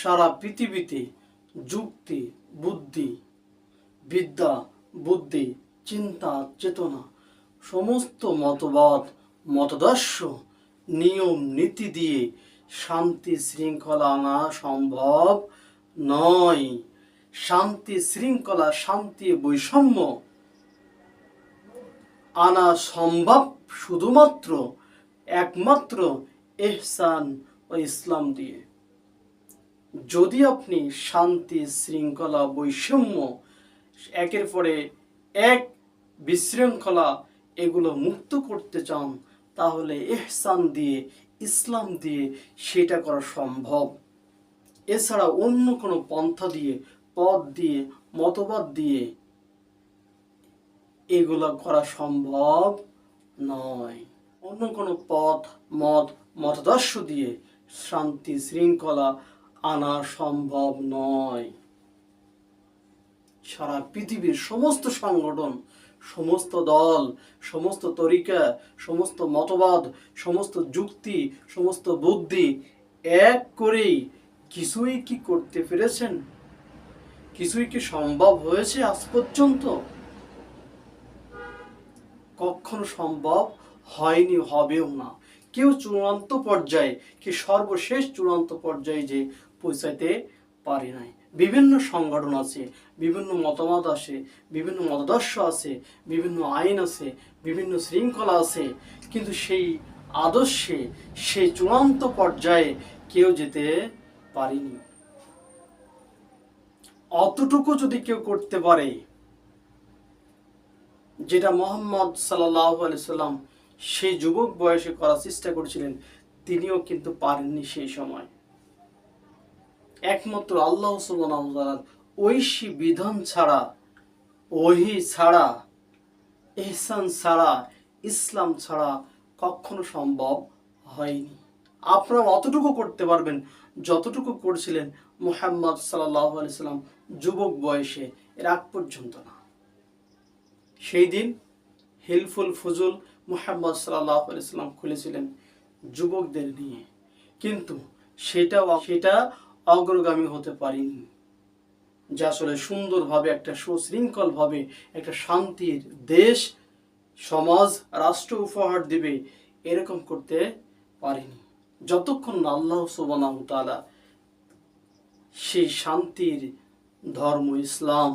সারা পৃথিবীতে যুক্তি, বুদ্ধি, বিদ্যা, বুদ্ধি, চিন্তা, চেতনা, সমস্ত মতবাদ, মতদর্শ, নিয়ম, নীতি দিয়ে শান্তি শৃঙ্খলা আনা সম্ভব নয়। শান্তি শৃঙ্খলা, শান্তি বৈষম্য আনা সম্ভব শুধুমাত্র একমাত্র এহসান ও ইসলাম দিয়ে। যদি আপনি শান্তি, শৃঙ্খলা, বৈষম্য, একের পরে এক বিশৃঙ্খলা এগুলো মুক্ত করতে চান, তাহলে এহসান দিয়ে, ইসলাম দিয়ে সেটা করা সম্ভব। এছাড়া অন্য কোনো পন্থা দিয়ে পথ দিয়ে, মতবাদ দিয়ে এগুলো করা সম্ভব নয়। অন্য কোনো পথ মত, মতাদর্শ দিয়ে শান্তি, শৃঙ্খলা আনা সম্ভব নয়। সারা পৃথিবীর সমস্ত সংগঠন, সমস্ত দল, সমস্ত তরিকা, সমস্ত মতবাদ, সমস্ত যুক্তি, সমস্ত বুদ্ধি এক করেই কিছুই কি করতে পেরেছেন? কিছুই কি সম্ভব হয়েছে আজ পর্যন্ত? কখনো সম্ভব হয়নি, হবেও না। কেউ চূড়ান্ত পর্যায়ে, কি সর্বশেষ চূড়ান্ত পর্যায়ে যে পৌঁছাইতে পারে নাই। বিভিন্ন সংগঠন আছে, বিভিন্ন মতামত আছে, বিভিন্ন মতাদর্শ আছে, বিভিন্ন আইন আছে, বিভিন্ন শৃঙ্খলা আছে, কিন্তু সেই আদর্শে, সেই চূড়ান্ত পর্যায়ে কেউ যেতে পারেনি। অতটুকু যদি কেউ করতে পারে, যেটা মোহাম্মদ সাল্লাহ সাল্লাম সেই যুবক বয়সে করার চেষ্টা করছিলেন, তিনিও কিন্তু পারেননি সেই সময়। একমাত্র আল্লাহ ওয়া ঐশী বিধান ছাড়া, ওহি ছাড়া এহসান ছাড়া, ইসলাম ছাড়া কখনো সম্ভব হয়নি। আপনারা অতটুকু করতে পারবেন, যতটুকু করছিলেন মুহাম্মদ সাল্লাহ সাল্লাম যুবক বয়সে, এর আগ পর্যন্ত না। সেই দিন হিলফুল ফজুল মুহাম্মদ সাল্লাহ সাল্লাম খুলেছিলেন যুবকদের নিয়ে। কিন্তু সেটাও, সেটা অগ্রগামী হতে পারিনি। যা আসলে সুন্দরভাবে একটা সুশৃঙ্খলভাবে একটা শান্তির দেশ, সমাজ, রাষ্ট্র উপহার দিবে এরকম করতে পারিনি। যতক্ষণ না আল্লাহ সুবানাহ তাআলা সেই শান্তির ধর্ম, ইসলাম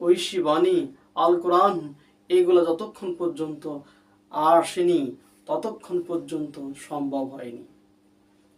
ঐশী বাণী আল কোরআন এগুলো যতক্ষণ পর্যন্ত আসেনি, ততক্ষণ পর্যন্ত সম্ভব হয়নি।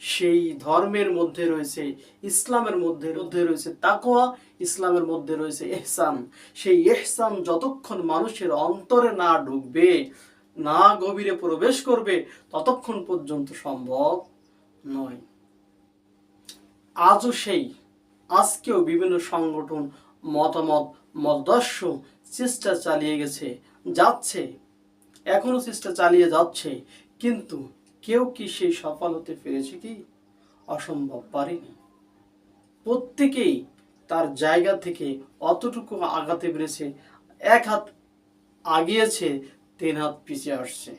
সেই ধর্মের মধ্যে রয়েছে, ইসলামের মধ্যে মধ্যে রয়েছে তাকোয়া ইসলামের মধ্যে রয়েছে এহসান সেই এহসান যতক্ষণ মানুষের অন্তরে না ঢুকবে, না গভীরে প্রবেশ করবে, ততক্ষণ পর্যন্ত সম্ভব নয়। আজও সেই, আজকেও বিভিন্ন সংগঠন, মতামত, মতদর্শ চেষ্টা চালিয়ে গেছে, যাচ্ছে, এখনও চেষ্টা চালিয়ে যাচ্ছে, কিন্তু কেউ কি সেই সফল হতে পেরেছে কি? অসম্ভব পারেনি। প্রত্যেকেই তার জায়গা থেকে অতটুকু আগাতে পেরেছে এক হাত আগিয়েছে, তিন হাত পিছিয়ে আসছে।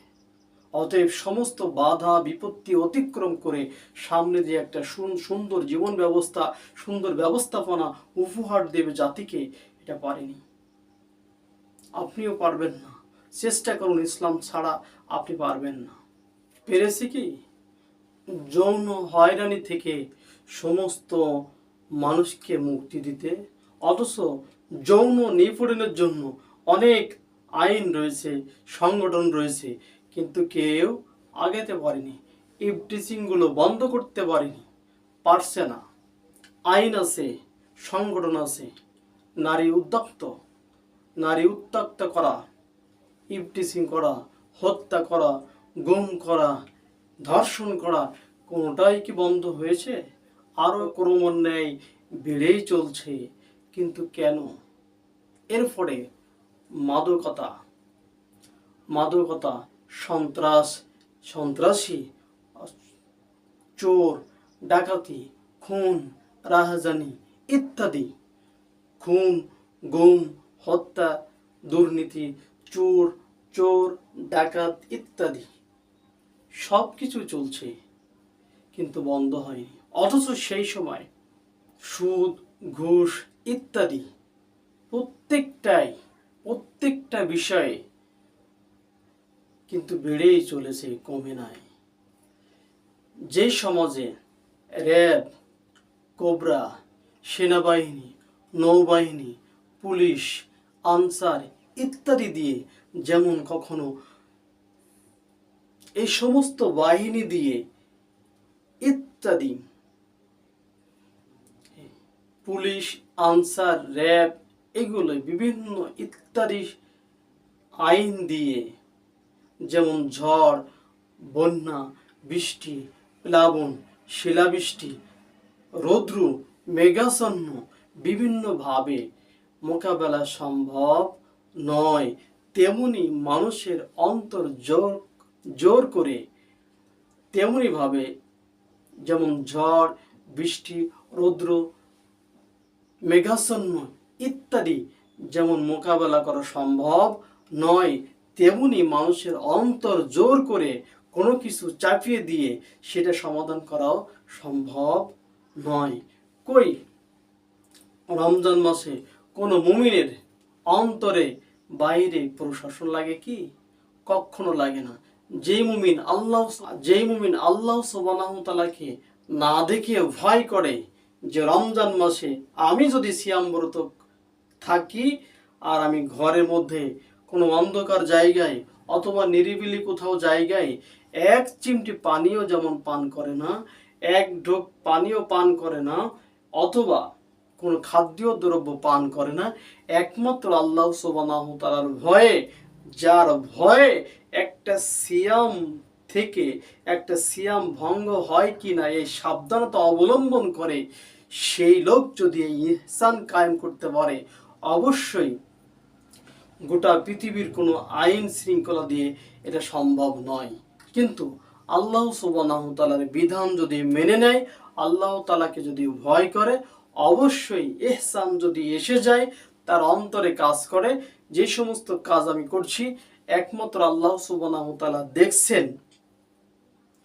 অতএব সমস্ত বাধা, বিপত্তি অতিক্রম করে সামনে যে একটা সুন- সুন্দর জীবন ব্যবস্থা, সুন্দর ব্যবস্থাপনা উপহার দেবে জাতিকে, এটা পারেনি। আপনিও পারবেন না। চেষ্টা করুন, ইসলাম ছাড়া আপনি পারবেন না। পেরেছে কি? যৌন হয়রানি থেকে সমস্ত মানুষকে মুক্তি দিতে। অথচ যৌন নিপীড়নের জন্য অনেক আইন রয়েছে, সংগঠন রয়েছে, কিন্তু কেউ আগাতে পারেনি। ইফটিচিংগুলো বন্ধ করতে পারেনি। পারছে না। আইন আছে, সংগঠন আছে, নারী উদ্যক্ত নারী উত্তক্ত করা ইফটিচিং করা, হত্যা করা গুম করা, ধর্ষণ করা, কোনোটাই কি বন্ধ হয়েছে? আরও ক্রমান্বয়ে বেড়েই চলছে, কিন্তু কেন? এর ফলে মাদকতা মাদকতা, সন্ত্রাস, সন্ত্রাসী, চোর, ডাকাতি, খুন, রাহাজানি ইত্যাদি, খুন, গুম, হত্যা, দুর্নীতি, চোর চোর, ডাকাত ইত্যাদি। সব কিছু চলছে, কিন্তু বন্ধ হয়নি। অথচ সেই সময় সুদ, ঘুষ ইত্যাদি প্রত্যেকটাই, প্রত্যেকটা বিষয়ে কিন্তু বেড়েই চলেছে, কমে নাই। যে সমাজে র্যাব, কোবরা, সেনাবাহিনী, নৌবাহিনী, পুলিশ, আনসার ইত্যাদি দিয়ে যেমন কখনো এই সমস্ত বাহিনী দিয়ে ইত্যাদি। পুলিশ, আনসার, র্যাব এগুলো বিভিন্ন ইত্যাদি আইন দিয়ে, যেমন ঝড়, বন্যা, বৃষ্টি, প্লাবন, শিলাবৃষ্টি, রৌদ্র, মেঘাচ্ছন্ন বিভিন্নভাবে মোকাবেলা সম্ভব নয়। তেমনি মানুষের অন্তর জোর জোর করে তেমনিভাবে যেমন ঝড়, বৃষ্টি, রৌদ্র, মেঘাচ্ছন্ন ইত্যাদি যেমন মোকাবেলা করা সম্ভব নয়, তেমনি মানুষের অন্তর জোর করে কোনো কিছু চাপিয়ে দিয়ে সেটা সমাধান করাও সম্ভব নয়। কই? রমজান মাসে কোনো মুমিনের অন্তরে বাইরে প্রশাসন লাগে কি? কখনো লাগে না। যেই মুমিন আল্লাহ যেই মুমিন আল্লাহ সোবানাহতালাকে না দেখে ভয় করে যে রমজান মাসে আমি যদি সিয়াম ব্রত থাকি আর আমি ঘরের মধ্যে কোনো অন্ধকার জায়গায় অথবা নিরিবিলি কোথাও জায়গায় এক চিমটি পানিও যেমন পান করে না, এক ঢোক পানিও পান করে না, অথবা কোনো খাদ্য দ্রব্য পান করে না, একমাত্র আল্লাহ সোবানাহ তালার ভয়ে যার ভয়ে একটা সিয়াম থেকে একটা সিয়াম ভঙ্গ হয় কি না এই সাবধানতা অবলম্বন করে সেই লোক যদি এই ইহসান কায়েম করতে পারে, অবশ্যই গোটা পৃথিবীর কোনো আইন শৃঙ্খলা দিয়ে এটা সম্ভব নয়। কিন্তু আল্লাহ সুবাহ তালার বিধান যদি মেনে নেয়, আল্লাহ তালাকে যদি ভয় করে, অবশ্যই এহসান যদি এসে যায় তার অন্তরে কাজ করে, যে সমস্ত কাজ আমি করছি, একমাত্র আল্লাহ সুবাহ তালা দেখছেন।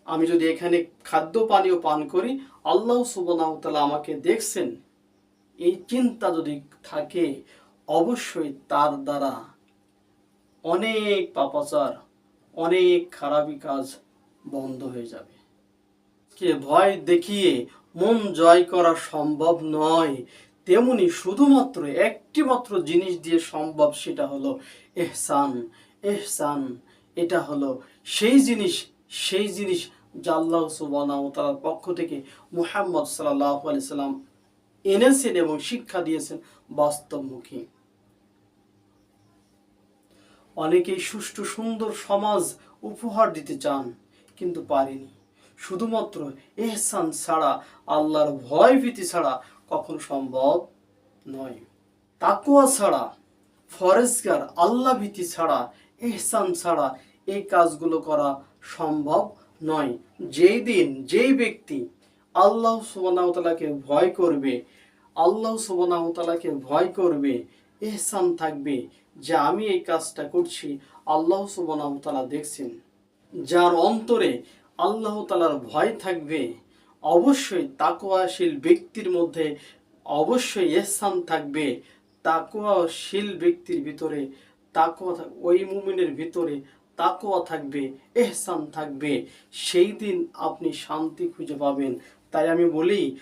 আমি যদি এখানে খাদ্য, পানীয় পান করি, আল্লাহ সুবাহ তালা আমাকে দেখছেন। এই চিন্তা যদি থাকে, অবশ্যই তার দ্বারা অনেক পাপাচার, অনেক খারাপি কাজ বন্ধ হয়ে যাবে। কে ভয় দেখিয়ে মন জয় করা সম্ভব নয়। তেমনি শুধুমাত্র একটি মাত্র জিনিস দিয়ে সম্ভব সেটা হলো এহসান এহসান, এটা হলো সেই জিনিস সেই জিনিস যা আল্লাহ সুবহানাহু ওয়া পক্ষ থেকে মুহাম্মদ সাল্লাল্লাহু আলাইহি সাল্লাম এনেছেন এবং শিক্ষা দিয়েছেন বাস্তবমুখী। অনেকেই সুষ্ঠু, সুন্দর সমাজ উপহার দিতে চান, কিন্তু পারেনি। শুধুমাত্র এহসান ছাড়া, আল্লাহর ভয় ভীতি ছাড়া কখন সম্ভব নয়। তাকুয়া ছাড়া, ফরেজগার, আল্লাহ ভীতি ছাড়া এহসান ছাড়া এই কাজগুলো করা সম্ভব নয়। যেই দিন যেই ব্যক্তি আল্লাহ সুবানাহতালাকে ভয় করবে, আল্লাহ সুবানাহতালাকে ভয় করবে এহসান থাকবে যে আমি এই কাজটা করছি, আল্লাহ সুবানাহতালা দেখছেন। যার অন্তরে আল্লাহ তালার ভয় থাকবে অবশ্যই তাকোয়াশীল ব্যক্তির মধ্যে অবশ্যই এহসান থাকবে। তাকোয়াশীল ব্যক্তির ভিতরে তাকোয়া ওই মুমিনের ভিতরে তাকোয়া থাকবে এহসান থাকবে। সেই দিন আপনি শান্তি খুঁজে পাবেন। তাই আমি বলি,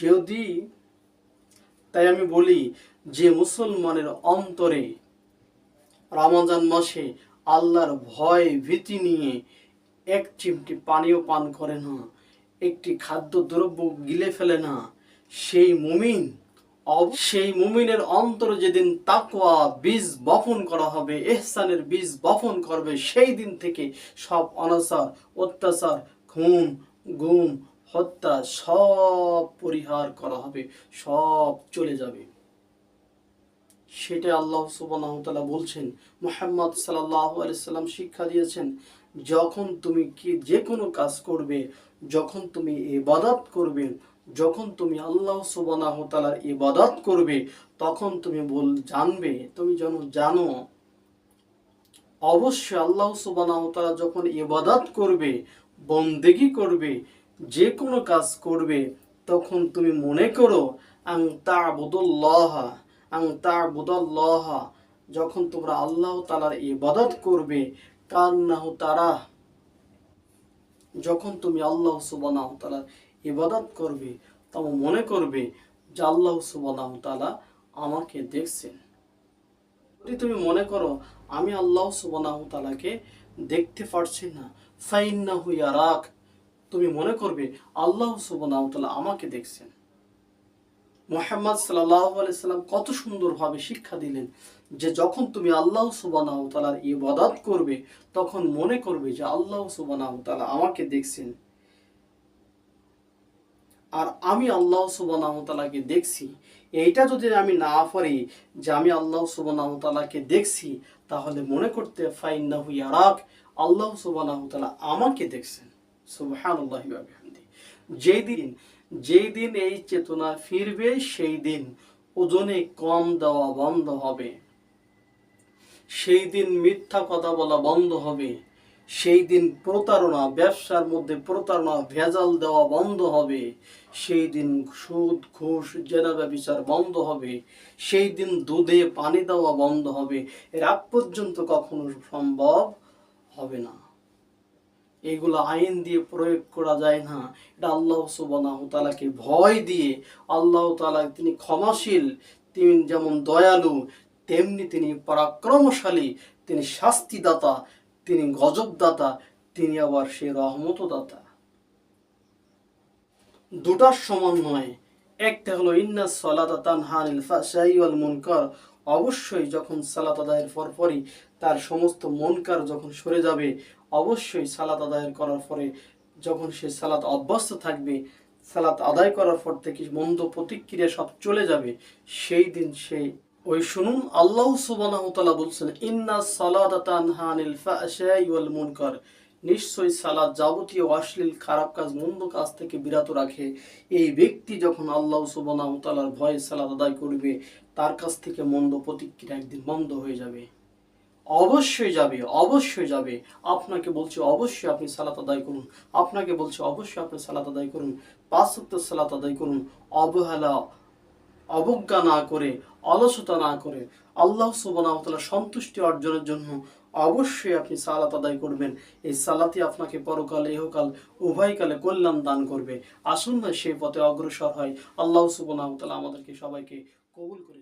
যদি, তাই আমি বলি যে মুসলমানের অন্তরে রমজান মাসে আল্লাহর ভয় ভীতি নিয়ে এক চিমটি পানীয় পান করে না। একটি খাদ্য দ্রব্য গিলে ফেলে না। সেই মুমিন সেই মুমিনের অন্তরে যেদিন তাকওয়া, বীজ বপন করা হবে, এহসানের বীজ বপন করবে, সেই দিন থেকে সব অনাচার, অত্যাচার, খুন, গুম, হত্যা সব পরিহার করা হবে, সব চলে যাবে। সেটা আল্লাহ তাআলা বলছেন, মোহাম্মদ সাল্লাল্লাহু আলাইহি সাল্লাম শিক্ষা দিয়েছেন, যখন তুমি কি যে কোনো কাজ করবে যখন তুমি ইবাদত করবে, যখন তুমি আল্লাহ সুবহানাহু ওয়া তাআলার ইবাদত করবে, তখন তুমি বল, জানবে, তুমি যেন জানো, অবশ্যই আল্লাহ সুবহানাহু ওয়া তাআলা যখন ইবাদত করবে, বন্দেগী করবে যে কোনো কাজ করবে, তখন তুমি মনে করো, আং তা তা'বুদুল্লাহ, আং তা তা'বুদাল্লাহ, যখন তোমরা আল্লাহ তাআলার ইবাদত করবে, কান্নাহু তারা যখন তুমি আল্লাহ সুবহানাহু ওয়া তাআলার ইবাদত করবে, তখন মনে করবে যে আল্লাহ সুবহানাহু ওয়া তাআলা আমাকে দেখছেন। যদি তুমি মনে করো, আমি আল্লাহ সুবহানাহু তালাকে দেখতে পারছি না, ফাইন্নাহু ইয়ারাক, তুমি মনে করবে আল্লাহ সুবহানাহু ওয়া তাআলা আমাকে দেখছেন। মোহাম্মদ সাল্লাহ সাল্লাম কত সুন্দরভাবে শিক্ষা দিলেন। যে যখন তুমি আল্লাহ সুবানাহ তালার ইবাদত করবে, তখন মনে করবে যে আল্লাহ সুবানাহ তালা আমাকে দেখছেন। আর আমি আল্লাহ সুবানাহ তালাকে দেখছি। এইটা যদি আমি না পারি যে আমি আল্লাহ সুবানাহ তালাকে দেখছি, তাহলে মনে করতে ফাইন্নাহু ইয়ারাক, আল্লাহ সুবানাহ তালা আমাকে দেখছেন। ওয়া বিহামদিহি। যেই দিন যেই দিন এই চেতনা ফিরবে, সেই দিন ওজনে কম দেওয়া বন্ধ হবে। সেই দিন মিথ্যা কথা বলা বন্ধ হবে। সেই দিন প্রতারণা, ব্যবসার মধ্যে প্রতারণা, ভেজাল দেওয়া বন্ধ হবে। সেই দিন সুদ, ঘুষ, জেনা ব্যবচার বন্ধ হবে। সেই দিন দুধে পানি দেওয়া বন্ধ হবে। এর আগ পর্যন্ত কখনো সম্ভব হবে না। এগুলো আইন দিয়ে প্রয়োগ করা যায় না। এটা আল্লাহ সুবাহ তালাকে ভয় দিয়ে, আল্লাহ তালা তিনি ক্ষমাশীল, তিনি যেমন দয়ালু তেমনি তিনি পরাক্রমশালী, তিনি শাস্তিদাতা, তিনি গজবদাতা, তিনি আবার সে রহমতদাতা। দুটার সমন্বয় একটা হলো, ইন্না সলাতা তানহানিল ফাশাই ওয়াল মুনকার। অবশ্যই যখন সালাত আদায়ের পরপরই তার সমস্ত মনকার যখন সরে যাবে, অবশ্যই সালাত আদায়ের করার পরে যখন সে সালাত অভ্যস্ত থাকবে, সালাত আদায় করার পর থেকে মন্দ প্রতিক্রিয়া সব চলে যাবে। সেই দিন সে ওই শুনুন, আল্লাহ তাআলা বলছেন, ইন্না সালাতা নিশ্চয়ই সালাত যাবতীয় অশ্লীল, খারাপ কাজ, মন্দ কাজ থেকে বিরত রাখে। এই ব্যক্তি যখন আল্লাহ সুবহানাহু ভয়ে সালাত আদায় করবে, তার কাছ থেকে মন্দ প্রতিক্রিয়া একদিন বন্ধ হয়ে যাবে। অবশ্যই যাবে অবশ্যই যাবে। আপনাকে বলছি, অবশ্যই আপনি সালাত আদায় করুন। আপনাকে বলছি, অবশ্যই আপনি সালাত আদায় করুন। পাঁচ ওয়াক্ত সালাত আদায় করুন। অবহেলা অবজ্ঞা না করে, অলসতা না করে আল্লাহ সুবহানাহু সন্তুষ্টি অর্জনের জন্য অবশ্যই আপনি সালাত আদায় করবেন। এই সালাতি আপনাকে পরকাল, ইহকাল, উভয়কালে কল্যাণ দান করবে। আসুন না সেই পথে অগ্রসর হয় আল্লাহ সুবহানাহু ওয়া আমাদেরকে সবাইকে কবুল করে